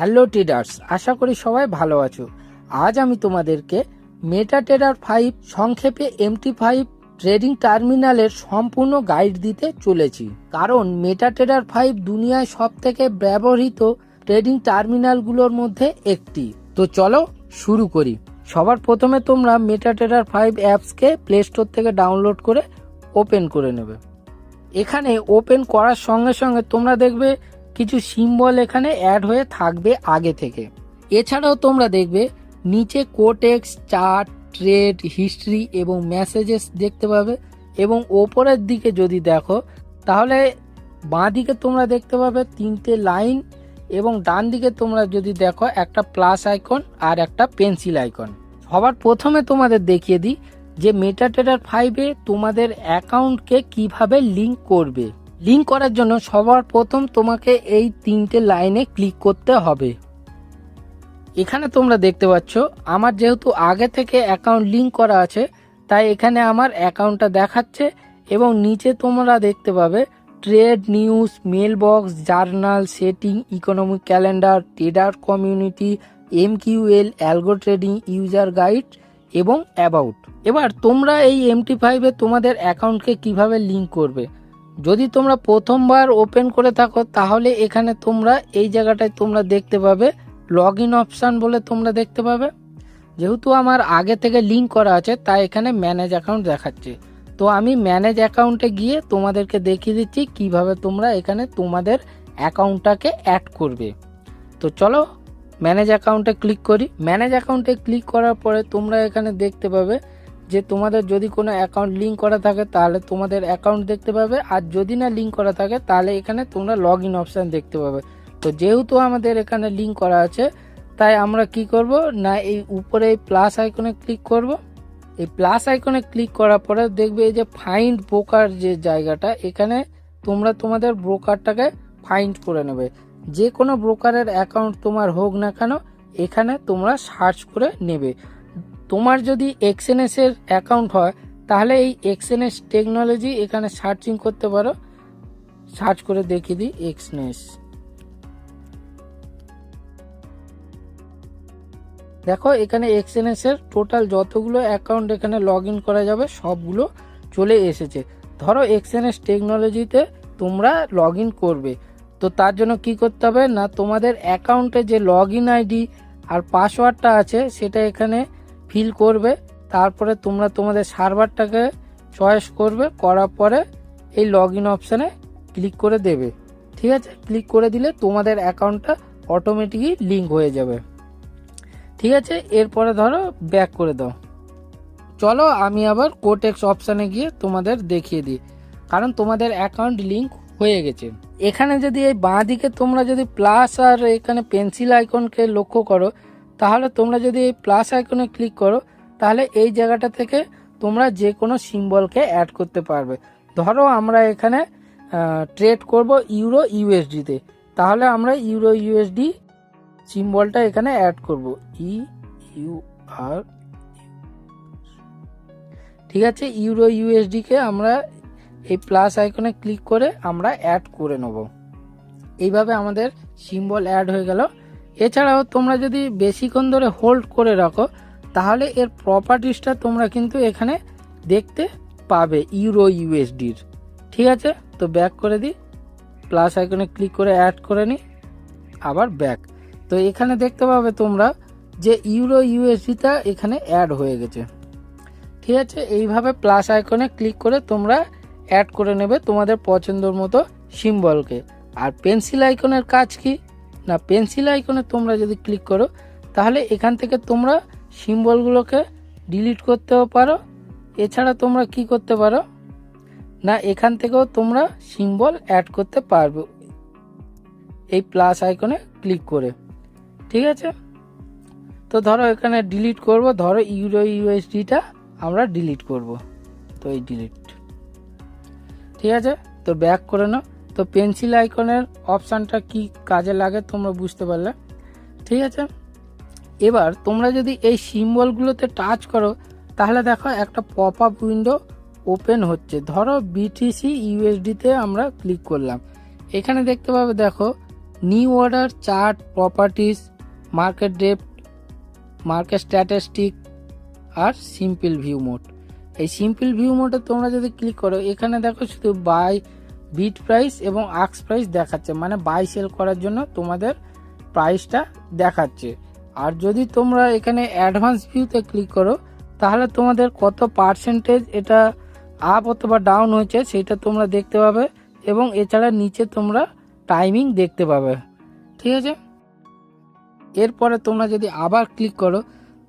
Hello traders, আশা করি সবাই ভালো আছো। আজ আমি তোমাদেরকে মেটা ট্রেডার ফাইভ সংক্ষেপে এমটি ফাইভ ট্রেডিং টার্মিনালের সম্পূর্ণ গাইড দিতে চলেছি। কারণ মেটা ট্রেডার ফাইভ দুনিয়ায় সব থেকে ব্যবহৃত ট্রেডিং টার্মিনালগুলোর মধ্যে একটি। তো চলো শুরু করি। সবার প্রথমে তোমরা মেটা ট্রেডার ফাইভ অ্যাপসকে প্লে স্টোর থেকে ডাউনলোড করে ওপেন করে নেবে। এখানে ওপেন করার সঙ্গে সঙ্গে তোমরা দেখবে কিছু সিম্বল এখানে অ্যাড হয়ে থাকবে আগে থেকে। এছাড়াও তোমরা দেখবে, নিচে কোটেক্স চার্ট ট্রেড হিস্ট্রি এবং মেসেজেস দেখতে পাবে এবং ওপরের দিকে যদি দেখো, তাহলে বাঁ দিকে তোমরা দেখতে পাবে তিনটে লাইন এবং ডান দিকে তোমরা যদি দেখো একটা প্লাস আইকন আর একটা পেন্সিল আইকন সবার প্রথমে তোমাদের দেখিয়ে দিই যে মেটা ট্রেডার ফাইভে তোমাদের অ্যাকাউন্টকে কীভাবে লিংক করবে। লিংক করার জন্য সবার প্রথম তোমাকে এই তিনটে লাইনে ক্লিক করতে হবে। এখানে তোমরা দেখতে পাচ্ছ, আমার যেহেতু আগে থেকে অ্যাকাউন্ট লিংক করা আছে, তাই এখানে আমার অ্যাকাউন্টটা দেখাচ্ছে এবং নিচে তোমরা দেখতে পাবে trade news mail box journal setting economic calendar trader community M QL algo trading user guide এবং অ্যাবাউট এবার তোমরা এই এমটি ফাইভে তোমাদের অ্যাকাউন্টকে কীভাবে লিংক করবে? যদি তোমরা প্রথমবার ওপেন করে থাকো, তাহলে এখানে তোমরা এই জায়গাটায় তোমরা দেখতে পাবে লগ ইন অপশান বলে তোমরা দেখতে পাবে। যেহেতু আমার আগে থেকে লিঙ্ক করা আছে, তাই এখানে ম্যানেজ অ্যাকাউন্ট দেখাচ্ছে। তো আমি ম্যানেজ অ্যাকাউন্টে গিয়ে তোমাদেরকে দেখিয়ে দিচ্ছি কীভাবে তোমরা এখানে তোমাদের অ্যাকাউন্টটাকে অ্যাড করবে। তো চলো ম্যানেজ অ্যাকাউন্টে ক্লিক করি। ম্যানেজ অ্যাকাউন্টে ক্লিক করার পরে তোমরা এখানে দেখতে পাবে যে তোমাদের যদি কোনো অ্যাকাউন্ট লিঙ্ক করা থাকে, তাহলে তোমাদের অ্যাকাউন্ট দেখতে পাবে। আর যদি না লিঙ্ক করা থাকে, তাহলে এখানে তোমরা লগ ইন অপশান দেখতে পাবে। তো যেহেতু আমাদের এখানে লিঙ্ক করা আছে, তাই আমরা কি করব? না, এই উপরে এই প্লাস আইকনে ক্লিক করব। এই প্লাস আইকনে ক্লিক করার পরে দেখবে এই যে ফাইন্ড ব্রোকার যে জায়গাটা, এখানে তোমরা তোমাদের ব্রোকারটাকে ফাইন্ড করে নেবে। যে কোনো ব্রোকারের অ্যাকাউন্ট তোমার হোক না কেন, এখানে তোমরা সার্চ করে নেবে। তোমার যদি এক্সএনএস এর অ্যাকাউন্ট হয়, তাহলে এই এক্সএনএস টেকনোলজি এখানে সার্চিং করতে পারো। সার্চ করে দেখিয়ে দিই এক্সএনএস দেখো, এখানে এক্সএনএস এর টোটাল যতগুলো অ্যাকাউন্ট এখানে লগ করা যাবে, সবগুলো চলে এসেছে। ধরো এক্সএনএস টেকনোলজিতে তোমরা লগ করবে। তো তার জন্য কি করতে হবে? না, তোমাদের অ্যাকাউন্টে যে লগ আইডি আর পাসওয়ার্ডটা আছে, সেটা এখানে ফিল করবে, তারপরে তোমরা তোমাদের সার্ভারটাকে চয়েস করবে, করার পরে এই লগ ইন অপশানে ক্লিক করে দেবে। ঠিক আছে? ক্লিক করে দিলে তোমাদের অ্যাকাউন্টটা অটোমেটিকই লিঙ্ক হয়ে যাবে। ঠিক আছে? এরপরে ধরো ব্যাক করে দাও। চলো আমি আবার কোটেক্স অপশানে গিয়ে তোমাদের দেখিয়ে দিই। কারণ তোমাদের অ্যাকাউন্ট লিঙ্ক হয়ে গেছে। এখানে যদি এই বাঁ দিকে তোমরা যদি প্লাস আর এখানে পেন্সিল আইকনকে লক্ষ্য করো তাহলে তোমরা যদি এই প্লাস আইকনে ক্লিক করো, তাহলে এই জায়গাটা থেকে তোমরা যে কোনো সিম্বলকে অ্যাড করতে পারবে। ধরো আমরা এখানে ট্রেড করব ইউরো ইউএসডিতে তাহলে আমরা ইউরো ইউএসডি সিম্বলটা এখানে অ্যাড করব। ই ইউ আর ঠিক আছে ইউরো ইউএসডিকে আমরা এই প্লাস আইকনে ক্লিক করে আমরা অ্যাড করে নেব। এইভাবে আমাদের সিম্বল অ্যাড হয়ে গেল। এছাড়াও তোমরা যদি বেশিক্ষণ ধরে হোল্ড করে রাখো, তাহলে এর প্রপার্টিসটা তোমরা কিন্তু এখানে দেখতে পাবে ইউরো ইউএসডির ঠিক আছে? তো ব্যাক করে দিই। প্লাস আইকনে ক্লিক করে অ্যাড করে নিই আবার ব্যাক তো এখানে দেখতে পাবে তোমরা যে ইউরো ইউএসডিটা এখানে অ্যাড হয়ে গেছে। ঠিক আছে? এইভাবে প্লাস আইকনে ক্লিক করে তোমরা অ্যাড করে নেবে তোমাদের পছন্দের মতো সিম্বলকে আর পেন্সিল আইকনের কাজ কি? না পেন্সিল আইকনে তোমরা যদি ক্লিক করো, তাহলে এখান থেকে তোমরা সিম্বলগুলোকে ডিলিট করতেও পারো। এছাড়া তোমরা কি করতে পারো? না, এখান থেকেও তোমরা সিম্বল অ্যাড করতে পারবে এই প্লাস আইকনে ক্লিক করে। ঠিক আছে? তো ধরো এখানে ডিলিট করব, ধরো ইউরো ইউএসডিটা আমরা ডিলিট করব। তো এই ডিলিট ঠিক আছে? তো ব্যাক করে নাও। তো পেন্সিল আইকনের অপশানটা কি কাজে লাগে তোমরা বুঝতে পারলে? ঠিক আছে? এবার তোমরা যদি এই সিম্বলগুলোতে টাচ করো, তাহলে দেখো একটা পপ আপ উইন্ডো ওপেন হচ্ছে। ধরো বিটিসি ইউএসডিতে আমরা ক্লিক করলাম। এখানে দেখতে পাবে দেখো, new order chart properties, market depth market statistic আর সিম্পল ভিউ মোড। এই সিম্পল ভিউ মোডে তোমরা যদি ক্লিক করো, এখানে দেখো শুধু বাই বিট প্রাইস এবং আক্স প্রাইস দেখাচ্ছে মানে বাই সেল করার জন্য তোমাদের প্রাইসটা দেখাচ্ছে। আর যদি তোমরা এখানে অ্যাডভান্স ভিউতে ক্লিক করো, তাহলে তোমাদের কত পার্সেন্টেজ এটা আপ অথবা ডাউন হয়েছে সেটা তোমরা দেখতে পাবে এবং এছাড়া নিচে তোমরা টাইমিং দেখতে পাবে। ঠিক আছে? এরপরে তোমরা যদি আবার ক্লিক করো,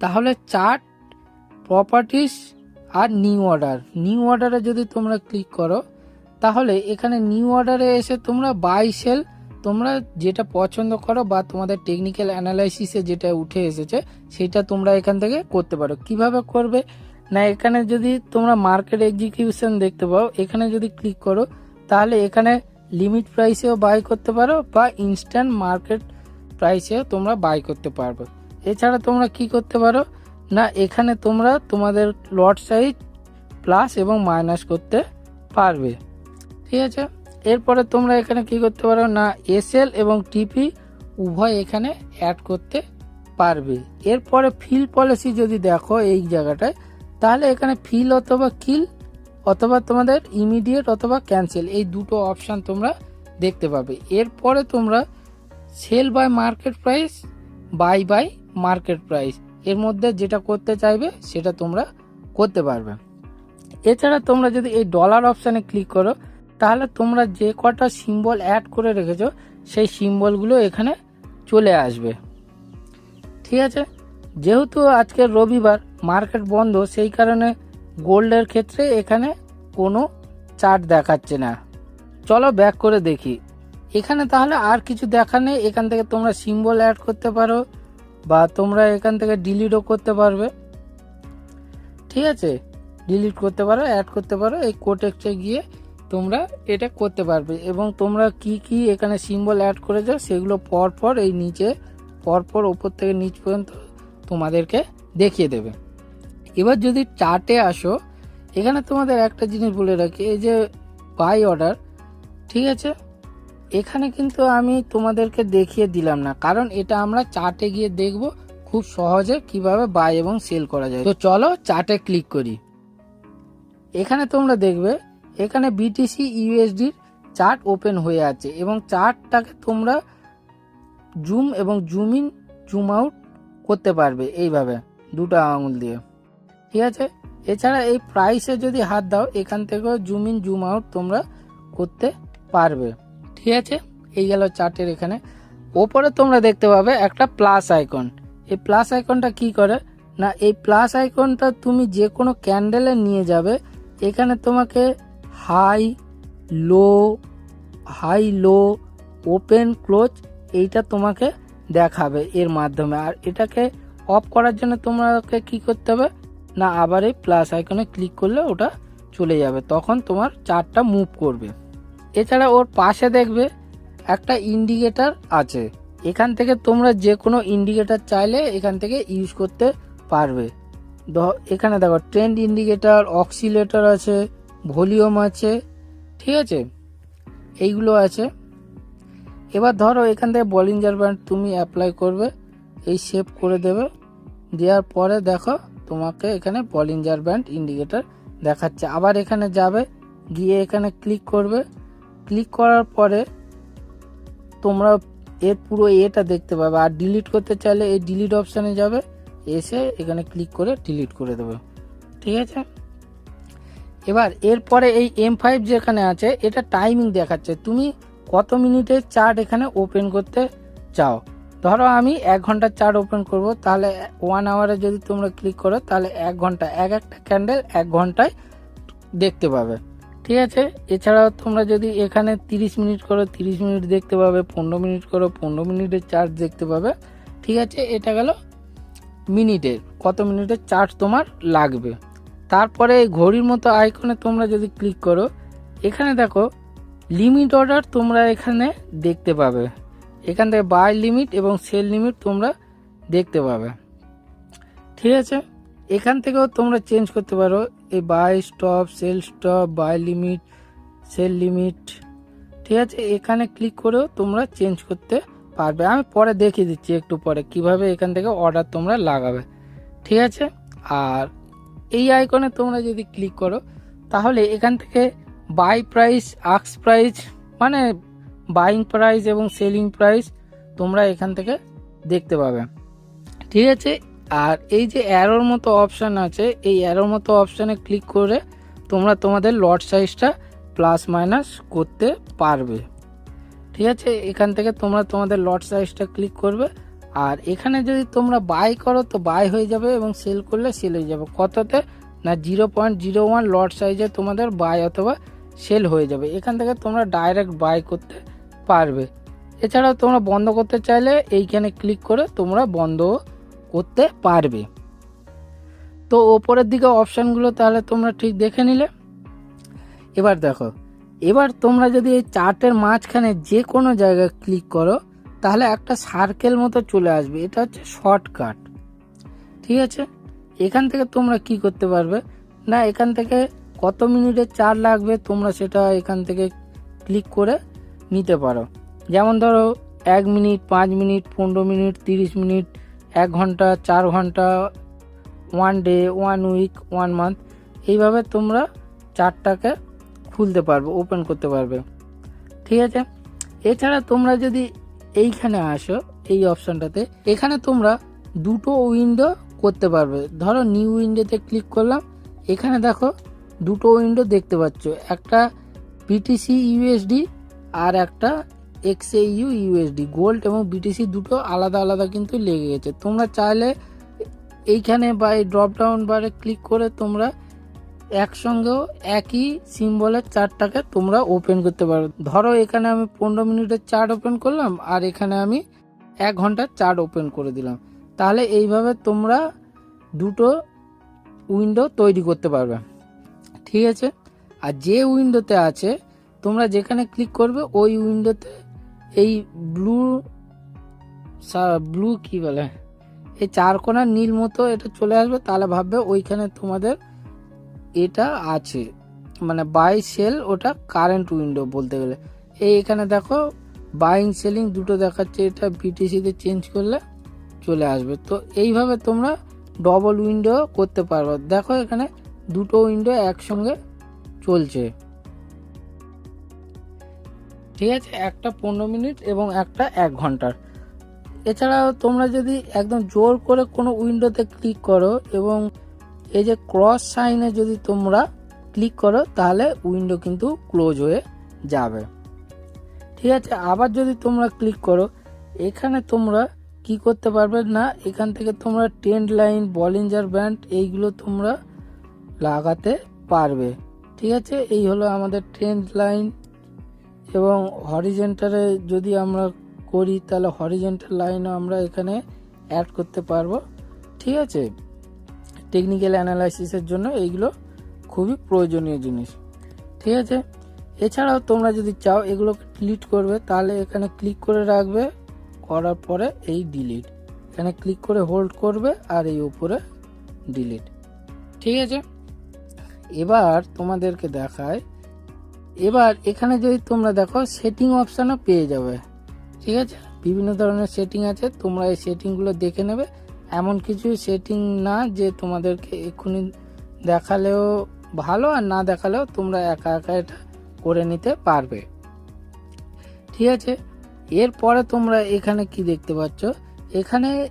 তাহলে চার্ট প্রপার্টিস আর নিউ অর্ডার নিউ অর্ডারে যদি তোমরা ক্লিক করো তাহলে এখানে নিউ অর্ডারে এসে তোমরা বাই সেল তোমরা যেটা পছন্দ করো বা তোমাদের টেকনিক্যাল অ্যানালাইসিসে যেটা উঠে এসেছে, সেটা তোমরা এখান থেকে করতে পারো। কীভাবে করবে? না, এখানে যদি তোমরা মার্কেট এক্সিকিউশন দেখতে পাও, এখানে যদি ক্লিক করো, তাহলে এখানে লিমিট প্রাইসেও বাই করতে পারো বা ইনস্ট্যান্ট মার্কেট প্রাইসেও তোমরা বাই করতে পারবে। এছাড়া তোমরা কি করতে পারো? না, এখানে তোমরা তোমাদের লট সাইজ প্লাস এবং মাইনাস করতে পারবে। ঠিক আছে এরপরে তোমরা এখানে কি করতে পারো না এসএল এবং টিপি উভয় এখানে অ্যাড করতে পারবে। এরপরে ফিল পলিসি যদি দেখো এই জায়গাটায়, তাহলে এখানে ফিল অথবা কিল অথবা তোমাদের ইমিডিয়েট অথবা ক্যান্সেল এই দুটো অপশান তোমরা দেখতে পাবে। এরপরে তোমরা sell buy market price buy buy market price এর মধ্যে যেটা করতে চাইবে সেটা তোমরা করতে পারবে। এছাড়া তোমরা যদি এই ডলার অপশানে ক্লিক করো তাহলে তোমরা যে কটা সিম্বল অ্যাড করে রেখেছো, সেই সিম্বলগুলো এখানে চলে আসবে। ঠিক আছে? যেহেতু আজকে রবিবার মার্কেট বন্ধ, সেই কারণে গোল্ডের ক্ষেত্রে এখানে কোনো চার্ট দেখাচ্ছে না। চলো ব্যাক করে দেখি। এখানে তাহলে আর কিছু দেখা নেই, এখান থেকে তোমরা সিম্বল অ্যাড করতে পারো, বা তোমরা এখান থেকে ডিলিটও করতে পারবে। ঠিক আছে? ডিলিট করতে পারো অ্যাড করতে পারো, এই কোটেক্সে গিয়ে তোমরা এটা করতে পারবে এবং তোমরা কি কি এখানে সিম্বল অ্যাড করেছ সেগুলো পর পর এই নিচে, পরপর ওপর থেকে নিচ পর্যন্ত তোমাদেরকে দেখিয়ে দেবে। এবার যদি চার্টে আসো, এখানে তোমাদের একটা জিনিস বলে রাখি, এই যে বাই অর্ডার ঠিক আছে? এখানে কিন্তু আমি তোমাদেরকে দেখিয়ে দিলাম না, কারণ এটা আমরা চার্টে গিয়ে দেখব খুব সহজে কীভাবে বাই এবং সেল করা যায়। তো চলো চার্টে ক্লিক করি। এখানে তোমরা দেখবে এখানে বিটিসি ইউএসডির চার্ট ওপেন হয়ে আছে এবং চার্টটাকে তোমরা জুম এবং জুম ইন, জুম আউট করতে পারবে এইভাবে, দুটো আঙুল দিয়ে। ঠিক আছে? এছাড়া এই প্রাইসে যদি হাত দাও, এখান থেকেও জুম ইন, জুম আউট তোমরা করতে পারবে। ঠিক আছে? এই গেল চার্টের এখানে। ওপরে তোমরা দেখতে পাবে একটা প্লাস আইকন। এই প্লাস আইকনটা কি করে? না, এই প্লাস আইকনটা তুমি যে কোনো ক্যান্ডেলে নিয়ে যাবে, এখানে তোমাকে high low high low, open, close এইটা তোমাকে দেখাবে এর মাধ্যমে। আর এটাকে অফ করার জন্য তোমাকে কি করতে হবে? না, আবার এই প্লাস আইকনে ক্লিক করলে ওটা চলে যাবে। তখন তোমার চারটা মুভ করবে। এছাড়া ওর পাশে দেখবে একটা ইন্ডিকেটার আছে। এখান থেকে তোমরা যে কোনো ইন্ডিকেটার চাইলে এখান থেকে ইউজ করতে পারবে। এখানে দেখো, ট্রেন্ড ইন্ডিকেটার, অক্সিলেটর আছে। ভলিউম আছে, ঠিক আছে? এইগুলো আছে। এবার ধরো এখান থেকে বলিঞ্জার ব্যান্ড তুমি অ্যাপ্লাই করবে, এই সেভ করে দেবে। দেওয়ার পরে দেখো তোমাকে এখানে বলিঞ্জার ব্যান্ড ইন্ডিকেটার দেখাচ্ছে। আবার এখানে যাবে, গিয়ে এখানে ক্লিক করবে। ক্লিক করার পরে তোমরা এর পুরো এটা দেখতে পাবে। আর ডিলিট করতে চাইলে এই ডিলিট অপশানে যাবে, এসে এখানে ক্লিক করে ডিলিট করে দেবে। ঠিক আছে? এবার এরপরে এই এম ফাইভ যেখানে আছে, এটা টাইমিং দেখাচ্ছে। তুমি কত মিনিটের চার্ট এখানে ওপেন করতে চাও? ধরো আমি এক ঘণ্টার চার্ট ওপেন করব, তাহলে ওয়ান আওয়ারে যদি তোমরা ক্লিক করো, তাহলে এক ঘণ্টা, এক একটা ক্যান্ডেল এক ঘন্টায় দেখতে পাবে। ঠিক আছে? এছাড়াও তোমরা যদি এখানে তিরিশ মিনিট করো, তিরিশ মিনিট দেখতে পাবে, পনেরো মিনিট করো, পনেরো মিনিটের চার্জ দেখতে পাবে। ঠিক আছে? এটা গেল মিনিটের, কত মিনিটের চার্জ তোমার লাগবে? তারপরে এই ঘড়ির মতো আইকনে তোমরা যদি ক্লিক করো, এখানে দেখো লিমিট অর্ডার তোমরা এখানে দেখতে পাবে। এখান থেকে বাই লিমিট এবং সেল লিমিট তোমরা দেখতে পাবে। ঠিক আছে? এখান থেকেও তোমরা চেঞ্জ করতে পারো। এই buy stop sell stop buy limit sell limit ঠিক আছে? এখানে ক্লিক করেও তোমরা চেঞ্জ করতে পারবে। আমি পরে দেখিয়ে দিচ্ছি একটু পরে কীভাবে এখান থেকে অর্ডার তোমরা লাগাবে। ঠিক আছে? আর এই আইকনে তোমরা যদি ক্লিক করো, তাহলে এখান থেকে বাই প্রাইস আক্স প্রাইস মানে বাইং প্রাইস এবং সেলিং প্রাইস তোমরা এখান থেকে দেখতে পাবে। ঠিক আছে? আর এই যে অ্যারোর মতো অপশান আছে, এই অ্যারোর মতো অপশানে ক্লিক করে তোমরা তোমাদের লট সাইজটা প্লাস মাইনাস করতে পারবে। ঠিক আছে? এখান থেকে তোমরা তোমাদের লট সাইজটা ক্লিক করবে। আর এখানে যদি তোমরা বাই করো, তো বাই হয়ে যাবে এবং সেল করলে সেল হয়ে যাবে। কততে? না zero point zero one lot সাইজে তোমাদের বাই অথবা সেল হয়ে যাবে। এখান থেকে তোমরা ডাইরেক্ট বাই করতে পারবে। এছাড়াও তোমরা বন্ধ করতে চাইলে এইখানে ক্লিক করে তোমরা বন্ধ করতে পারবে। তো ওপরের দিকে অপশানগুলো তাহলে তোমরা ঠিক দেখে নিলে। এবার দেখো, এবার তোমরা যদি এই চার্টের মাঝখানে যে কোনো জায়গায় ক্লিক করো তাহলে একটা সার্কেল মতো চলে আসবে। এটা হচ্ছে শর্টকাট ঠিক আছে? এখান থেকে তোমরা কি করতে পারবে? না, এখান থেকে কত মিনিটের চার লাগবে তোমরা সেটা এখান থেকে ক্লিক করে নিতে পারো। যেমন ধরো, এক মিনিট, পাঁচ মিনিট, পনেরো মিনিট, তিরিশ মিনিট, এক ঘণ্টা, চার ঘণ্টা one day one week one month এইভাবে তোমরা চারটাকে খুলতে পারবে ওপেন করতে পারবে। ঠিক আছে? এছাড়া তোমরা যদি এইখানে আসো, এই অপশানটাতে। এখানে তোমরা দুটো উইন্ডো করতে পারবে। ধরো নিউ উইন্ডোতে ক্লিক করলাম। এখানে দেখো দুটো উইন্ডো দেখতে পাচ্ছ। একটা বিটিসি ইউএসডি আর একটা এক্সএইউ ইউএসডি গোল্ড এবং বিটিসি দুটো আলাদা আলাদা কিন্তু লেগে গেছে। তোমরা চাইলে এইখানে বা এই ড্রপ ডাউন বারে ক্লিক করে তোমরা একসঙ্গেও একই সিম্বলের চার্টটাকে তোমরা ওপেন করতে পারো। ধরো এখানে আমি পনেরো মিনিটের চার্ট ওপেন করলাম, আর এখানে আমি এক ঘণ্টার চার্ট ওপেন করে দিলাম। তাহলে এইভাবে তোমরা দুটো উইন্ডো তৈরি করতে পারবে। ঠিক আছে? আর যে উইন্ডোতে আছে, তোমরা যেখানে ক্লিক করবে, ওই উইন্ডোতে এই ব্লু ব্লু কি বলে? এই চার কোণার নীল মতো এটা চলে আসবে, তাহলে ভাববে ওইখানে তোমাদের এটা আছে। মানে বাই সেল ওটা কারেন্ট উইন্ডো বলতে গেলে। এই এখানে দেখো বাইং সেলিং দুটো দেখাচ্ছে। এটা বিটিসিতে চেঞ্জ করলে চলে আসবে। তো এইভাবে তোমরা ডবল উইন্ডো করতে পারবে। দেখো এখানে দুটো উইন্ডো একসঙ্গে চলছে। ঠিক আছে? একটা পনেরো মিনিট এবং একটা এক ঘণ্টার এছাড়াও তোমরা যদি একদম জোর করে কোনো উইন্ডোতে ক্লিক করো এবং এই যে ক্রস সাইনে যদি তোমরা ক্লিক করো, তাহলে উইন্ডো কিন্তু ক্লোজ হয়ে যাবে। ঠিক আছে? আবার যদি তোমরা ক্লিক করো, এখানে তোমরা কি করতে পারবে না, এখান থেকে তোমরা টেন্ট লাইন বলিঞ্জার ব্যান্ড এইগুলো তোমরা লাগাতে পারবে। ঠিক আছে? এই হলো আমাদের ট্রেন্ড লাইন এবং হরিজেন্টারে যদি আমরা করি, তাহলে হরিজেন্টাল লাইনও আমরা এখানে অ্যাড করতে পারব। ঠিক আছে? টেকনিক্যাল অ্যানালাইসিসের জন্য এইগুলো খুবই প্রয়োজনীয় জিনিস। ঠিক আছে? এছাড়াও তোমরা যদি চাও এগুলোকে ডিলিট করবে, তাহলে এখানে ক্লিক করে রাখবে, করার পরে এই ডিলিট এখানে ক্লিক করে হোল্ড করবে আর এই উপরে ডিলিট ঠিক আছে? এবার তোমাদেরকে দেখায়, এবার এখানে যদি তোমরা দেখো সেটিং অপশানও পেয়ে যাবে। ঠিক আছে? বিভিন্ন ধরনের সেটিং আছে, তোমরা এই সেটিংগুলো দেখে নেবে এমন কিছু সেটিং না যে তোমাদেরকে এক্ষুনি দেখালেও ভালো আর না দেখালেও তোমরা একা একা এটা করে নিতে পারবে। ঠিক আছে? এরপরে তোমরা এখানে কি দেখতে পাচ্ছ? এখানে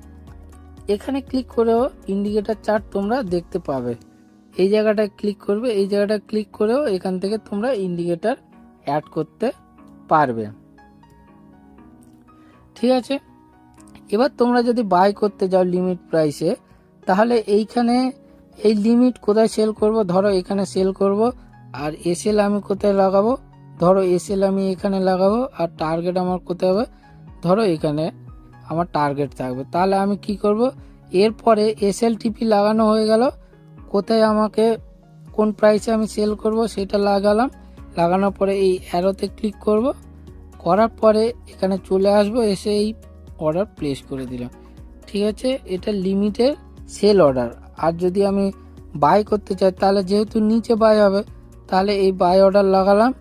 এখানে ক্লিক করেও ইন্ডিকেটার চার্ট তোমরা দেখতে পাবে। এই জায়গাটায় ক্লিক করবে, এই জায়গাটা ক্লিক করেও এখান থেকে তোমরা ইন্ডিকেটার অ্যাড করতে পারবে। ঠিক আছে? এবার তোমরা যদি বাই করতে যাও লিমিট প্রাইসে তাহলে এইখানে এই লিমিট কোথায় সেল করব? ধরো এখানে সেল করব, আর এসএল আমি কোথায় লাগাবো? ধরো এসএল আমি এখানে লাগাবো, আর টার্গেট আমার কোথায় হবে? ধরো এখানে আমার টার্গেট থাকবে। তাহলে আমি কি করব? এরপরে এসএল টিপি লাগানো হয়ে গেল। কোথায় আমাকে কোন প্রাইসে আমি সেল করব সেটা লাগালাম। লাগানোর পরে এই অ্যারোতে ক্লিক করব। করার পরে এখানে চলে আসব, এসে এই অর্ডার প্লেস করে দিলাম। ঠিক আছে? এটা লিমিটের সেল অর্ডার আর যদি আমি বাই করতে চাই, তাহলে যেহেতু নিচে বাই হবে, তাহলে এই বাই অর্ডার লাগালাম।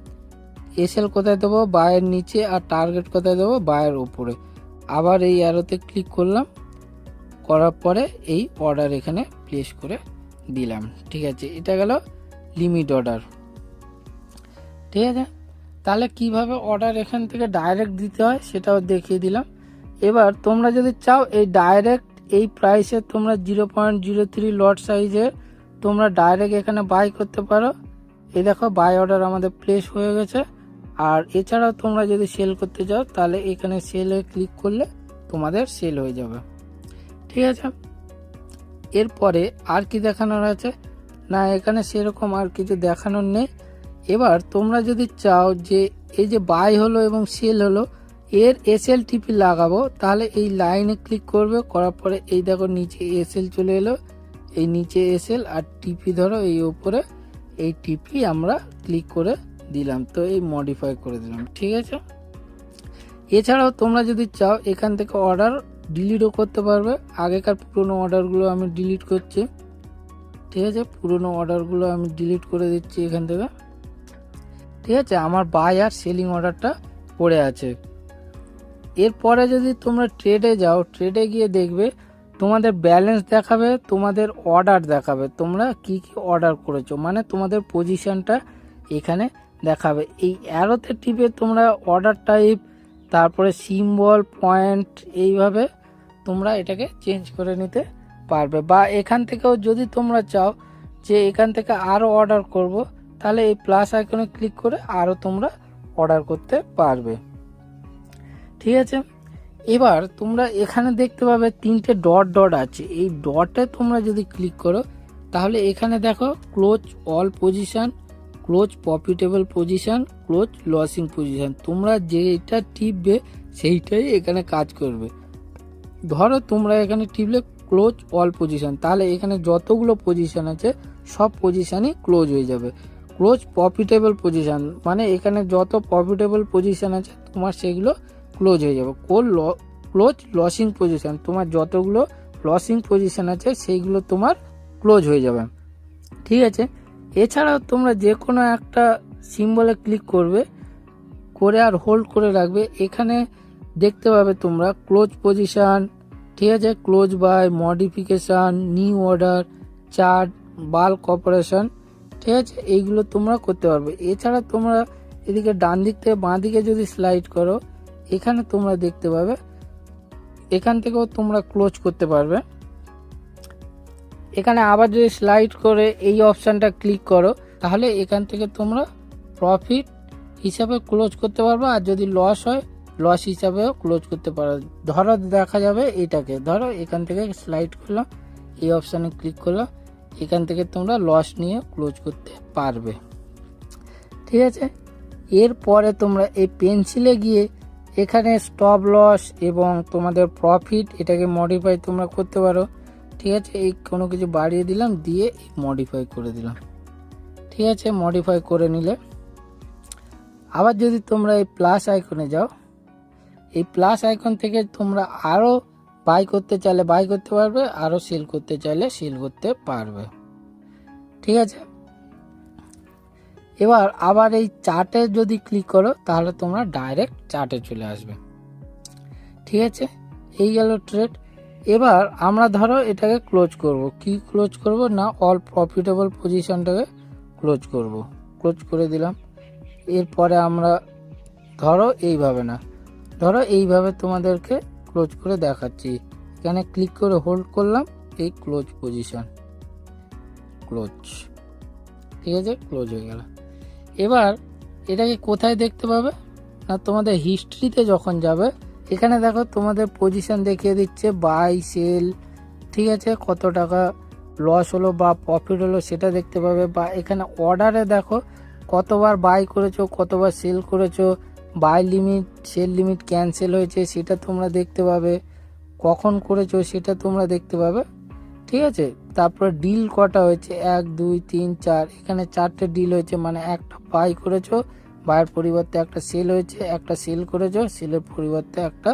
এসএল কোথায় দেবো? বায়ের নিচে আর টার্গেট কোথায় দেবো? বায়ের উপরে। আবার এই অ্যারোতে ক্লিক করলাম। করার পরে এই অর্ডার এখানে প্লেস করে দিলাম। ঠিক আছে? এটা গেল লিমিট অর্ডার ঠিক আছে? তাহলে কীভাবে অর্ডার এখান থেকে ডাইরেক্ট দিতে হয়, সেটাও দেখিয়ে দিলাম। এবার তোমরা যদি চাও, এই ডাইরেক্ট এই প্রাইসে তোমরা zero point zero three lot সাইজে তোমরা ডাইরেক্ট এখানে বাই করতে পারো। এই দেখো বাই অর্ডার আমাদের প্লেস হয়ে গেছে। আর এছাড়াও তোমরা যদি সেল করতে চাও, তাহলে এখানে সেলে ক্লিক করলে তোমাদের সেল হয়ে যাবে। ঠিক আছে? এরপরে আর কি দেখানোর আছে? না, এখানে সেরকম আর কিছু দেখানোর নেই। এবার তোমরা যদি চাও যে এই যে বাই হলো এবং সেল হলো এর এসএল টিপি লাগাবো, তাহলে এই লাইনে ক্লিক করবে, করার পরে এই দেখো নিচে এসএল চলে এলো, এই নিচে এসএল আর টিপি ধরো, এই ওপরে এই টিপি আমরা ক্লিক করে দিলাম, তো এই মডিফাই করে দিলাম, ঠিক আছে? এছাড়াও তোমরা যদি চাও, এখান থেকে অর্ডার ডিলিটও করতে পারবে, আগেকার পুরনো অর্ডারগুলো আমি ডিলিট করছি, ঠিক আছে? পুরনো অর্ডারগুলো আমি ডিলিট করে দিচ্ছি এখান থেকে, ঠিক আছে? আমার বাই আর সেলিং অর্ডারটা পড়ে আছে। এরপরে যদি তোমরা ট্রেডে যাও ট্রেডে গিয়ে দেখবে তোমাদের ব্যালেন্স দেখাবে, তোমাদের অর্ডার দেখাবে। তোমরা কি কি অর্ডার করেছ? মানে তোমাদের পজিশনটা এখানে দেখাবে। এই অ্যারোতে টিপে তোমরা অর্ডার টাইপ তারপরে সিম্বল পয়েন্ট এইভাবে তোমরা এটাকে চেঞ্জ করে নিতে পারবে। বা এখান থেকেও যদি তোমরা চাও যে এখান থেকে আরও অর্ডার করব, তাহলে এই প্লাস আইকনে ক্লিক করে আরও তোমরা অর্ডার করতে পারবে। ঠিক আছে? এবার তোমরা এখানে দেখতে পাবে তিনটে ডট ডট আছে। এই ডটে তোমরা যদি ক্লিক করো, তাহলে এখানে দেখো close all position close profitable position close losing position তোমরা যেটা টিপবে, সেইটাই এখানে কাজ করবে। ধরো তোমরা এখানে টিপলে ক্লোজ অল পজিশন তাহলে এখানে যতগুলো পজিশন আছে, সব পজিশনই ক্লোজ হয়ে যাবে। ক্লোজ প্রফিটেবল পজিশন মানে এখানে যত প্রফিটেবল পজিশন আছে, তোমার সেগুলো ক্লোজ হয়ে যাবে। কোল ক্লোজ লসিং পজিশন তোমার যতগুলো লসিং পজিশন আছে, সেইগুলো তোমার ক্লোজ হয়ে যাবে। ঠিক আছে? এছাড়াও তোমরা যে কোনো একটা সিম্বলে ক্লিক করবে, করে আর হোল্ড করে রাখবে। এখানে দেখতে পাবে তোমরা ক্লোজ পজিশন ঠিক আছে? Close by modification new order chart bulk operation ঠিক আছে? এইগুলো তোমরা করতে পারবে। এছাড়া তোমরা এদিকে ডান দিক থেকে বাঁ দিকে যদি স্লাইড করো এখানে তোমরা দেখতে পাবে, এখান থেকেও তোমরা ক্লোজ করতে পারবে। এখানে আবার যদি স্লাইড করে এই অপশানটা ক্লিক করো, তাহলে এখান থেকে তোমরা প্রফিট হিসাবে ক্লোজ করতে পারবে, আর যদি লস হয় লস হিসাবেও ক্লোজ করতে পারো। ধরো দেখা যাবে এটাকে, ধরো এখান থেকে স্লাইড করলাম, এই অপশানে ক্লিক করলাম, এখান থেকে তোমরা লস নিয়ে ক্লোজ করতে পারবে। ঠিক আছে? এরপরে তোমরা এই পেন্সিলে গিয়ে এখানে স্টপ লস এবং তোমাদের প্রফিট এটাকে মডিফাই তোমরা করতে পারো। ঠিক আছে? এই কোনো কিছু বাড়িয়ে দিলাম, দিয়ে মডিফাই করে দিলাম। ঠিক আছে? মডিফাই করে নিলে। আবার যদি তোমরা এই প্লাস আইকনে যাও, এই প্লাস আইকন থেকে তোমরা আরও বাই করতে চাইলে বাই করতে পারবে আরও সেল করতে চাইলে সেল করতে পারবে। ঠিক আছে? এবার আবার এই চার্টে যদি ক্লিক করো, তাহলে তোমরা ডাইরেক্ট চার্টে চলে আসবে। ঠিক আছে? এই গেল ট্রেড এবার আমরা ধরো এটাকে ক্লোজ করব। কি ক্লোজ করব না অল প্রফিটেবল পজিশনটাকে ক্লোজ করব? ক্লোজ করে দিলাম। এরপরে আমরা ধরো এইভাবে না। ধরো এইভাবে তোমাদেরকে ক্লোজ করে দেখাচ্ছি। এখানে ক্লিক করে হোল্ড করলাম, এই ক্লোজ পজিশন ক্লোজ ঠিক আছে? ক্লোজ হয়ে গেল। এবার এটাকে কোথায় দেখতে পাবে? না, তোমাদের হিস্ট্রিতে যখন যাবে, এখানে দেখো তোমাদের পজিশন দেখিয়ে দিচ্ছে বাই সেল ঠিক আছে? কত টাকা লস হলো বা প্রফিট হলো সেটা দেখতে পাবে, বা এখানে অর্ডারে দেখো কতবার বাই করেছ, কতবার সেল করেছ buy limit sell limit cancel হয়েছে, সেটা তোমরা দেখতে পাবে, কখন করেছ সেটা তোমরা দেখতে পাবে, ঠিক আছে? তারপরে ডিল কটা হয়েছে? এক, দুই, তিন, চার। এখানে চারটে ডিল হয়েছে মানে একটা বাই করেছ বায়ের পরিবর্তে একটা সেল হয়েছে, একটা সেল করেছ সেলের পরিবর্তে একটা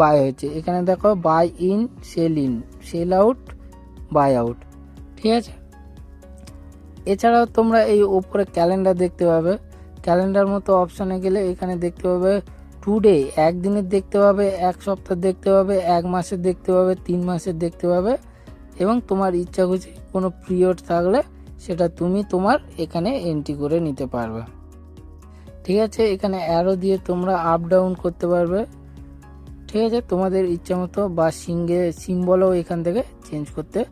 বাই হয়েছে। এখানে দেখো buy in sell in sell out buy out ঠিক আছে? এছাড়াও তোমরা এই ওপরে ক্যালেন্ডার দেখতে পাবে। ক্যালেন্ডার মতো অপশানে গেলে এখানে দেখতে পাবে টুডে একদিনের দেখতে পাবে, এক সপ্তাহ দেখতে পাবে, এক মাসের দেখতে পাবে, তিন মাসের দেখতে পাবে। এবং তোমার ইচ্ছা খুশি কোনো পিরিয়ড থাকলে সেটা তুমি তোমার এখানে এন্ট্রি করে নিতে পারবে। ঠিক আছে? এখানে অ্যারো দিয়ে তোমরা আপ ডাউন করতে পারবে। ঠিক আছে? তোমাদের ইচ্ছা মতো বা সিঙ্গে সিম্বলও এখান থেকে চেঞ্জ করতে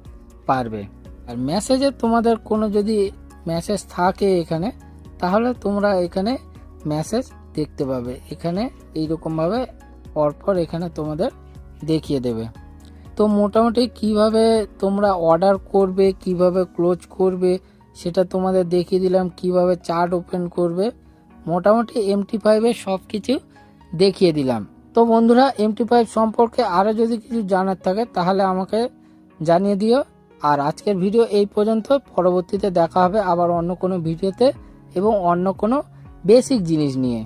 পারবে। আর মেসেজে তোমাদের কোনো যদি মেসেজ থাকে এখানে, তাহলে তোমরা এখানে মেসেজ দেখতে পাবে। এখানে এইরকমভাবে পরপর এখানে তোমাদের দেখিয়ে দেবে। তো মোটামুটি কীভাবে তোমরা অর্ডার করবে, কীভাবে ক্লোজ করবে, সেটা তোমাদের দেখিয়ে দিলাম, কীভাবে চার্ট ওপেন করবে। মোটামুটি এমটি ফাইভে সব কিছু দেখিয়ে দিলাম। তো বন্ধুরা এমটি ফাইভ সম্পর্কে আরও যদি কিছু জানার থাকে, তাহলে আমাকে জানিয়ে দিও। আর আজকের ভিডিও এই পর্যন্ত, পরবর্তীতে দেখা হবে আবার অন্য কোনো ভিডিওতে এবং অন্য কোনো বেসিক জিনিস নিয়ে।